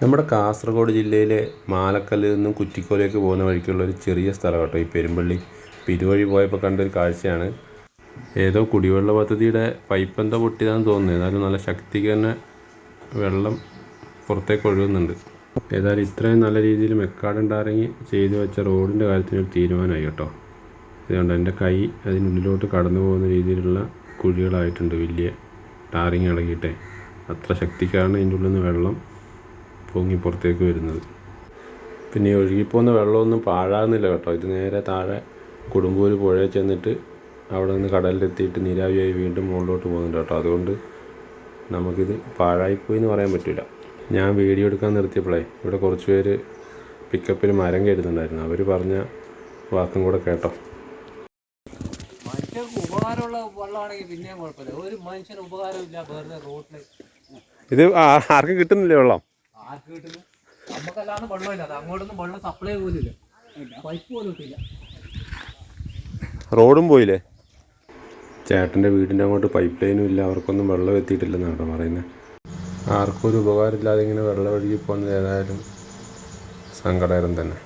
നമ്മുടെ കാസർഗോഡ് ജില്ലയിലെ മാലക്കല്ലിൽ നിന്നും കുറ്റിക്കോലേക്ക് പോകുന്ന വഴിക്കുള്ള ഒരു ചെറിയ സ്ഥലം കേട്ടോ. ഈ പെരുമ്പള്ളി പിരുവഴി പോയപ്പോൾ കണ്ടൊരു കാഴ്ചയാണ്. ഏതോ കുടിവെള്ള പദ്ധതിയുടെ പൈപ്പ് എന്തോ പൊട്ടിയതാണെന്ന് തോന്നുന്നു. ഏതായാലും നല്ല ശക്തിക്ക് തന്നെ വെള്ളം പുറത്തേക്ക് ഒഴുകുന്നുണ്ട്. ഏതായാലും ഇത്രയും നല്ല രീതിയിൽ മെക്കാടുണ്ടായിരുന്നെങ്കിൽ ചെയ്തു വെച്ച റോഡിന്റെ കാര്യത്തിൽ ഒരു തീരുമാനമായി കേട്ടോ. ഇതുകൊണ്ട് എന്റെ കൈ അതിനുള്ളിലോട്ട് കടന്നു പോകുന്ന രീതിയിലുള്ള കുഴികളായിട്ടുണ്ട്. വലിയ ടാറിങ് ഇളകിയിട്ടേ. അത്ര ശക്തിക്കാണ് ഇതിന്റെ ഉള്ളിൽ നിന്ന് വെള്ളം പൊങ്ങി പുറത്തേക്ക് വരുന്നത്. പിന്നെ ഈ ഒഴുകിപ്പോകുന്ന വെള്ളമൊന്നും പാഴാകുന്നില്ല കേട്ടോ. ഇത് നേരെ താഴെ കുടുംബൂർ പുഴയിൽ ചെന്നിട്ട് അവിടെ നിന്ന് കടലിലെത്തിയിട്ട് നീരാവിയായി വീണ്ടും മുകളിലോട്ട് പോകുന്നുണ്ട് കേട്ടോ. അതുകൊണ്ട് നമുക്കിത് പാഴായിപ്പോയി എന്ന് പറയാൻ പറ്റില്ല. ഞാൻ വീഡിയോ എടുക്കാൻ നിർത്തിയപ്പോഴേ ഇവിടെ കുറച്ച് പേര് പിക്കപ്പിൽ മരം കയറ്റുന്നുണ്ടായിരുന്നു. അവർ പറഞ്ഞ വാക്കും കൂടെ കേട്ടോ. മനുഷ്യർക്ക് ഉപകാരമുള്ള വെള്ളമാണെങ്കിൽ പിന്നെയും കുഴപ്പമില്ല. ഒരു മനുഷ്യന് ഉപകാരമില്ല വെറുതെ റോട്ടിൽ ഇത് ആർക്കും കിട്ടുന്നില്ലേ വെള്ളം? ആർക്ക് കിട്ടുന്നു? നമുക്കല്ലാതെ വെള്ളമില്ല. അത് അങ്ങോട്ടൊന്നും വെള്ളം സപ്ലൈ പോലും ഇല്ല പൈപ്പ് പോലും ഇട്ടില്ല. റോഡും പോയില്ലേ? ചേട്ടന്റെ വീടിന്റെ അങ്ങോട്ട് പൈപ്പ് ലൈനും ഇല്ല. അവർക്കൊന്നും വെള്ളം എത്തിയിട്ടില്ലെന്നാണ് കേട്ടോ പറയുന്നത് ആർക്കും ഒരു ഉപകാരമില്ലാതെ ഇങ്ങനെ വെള്ളം ഒഴുകി പോകുന്നത് ഏതായാലും സങ്കടകരം തന്നെ.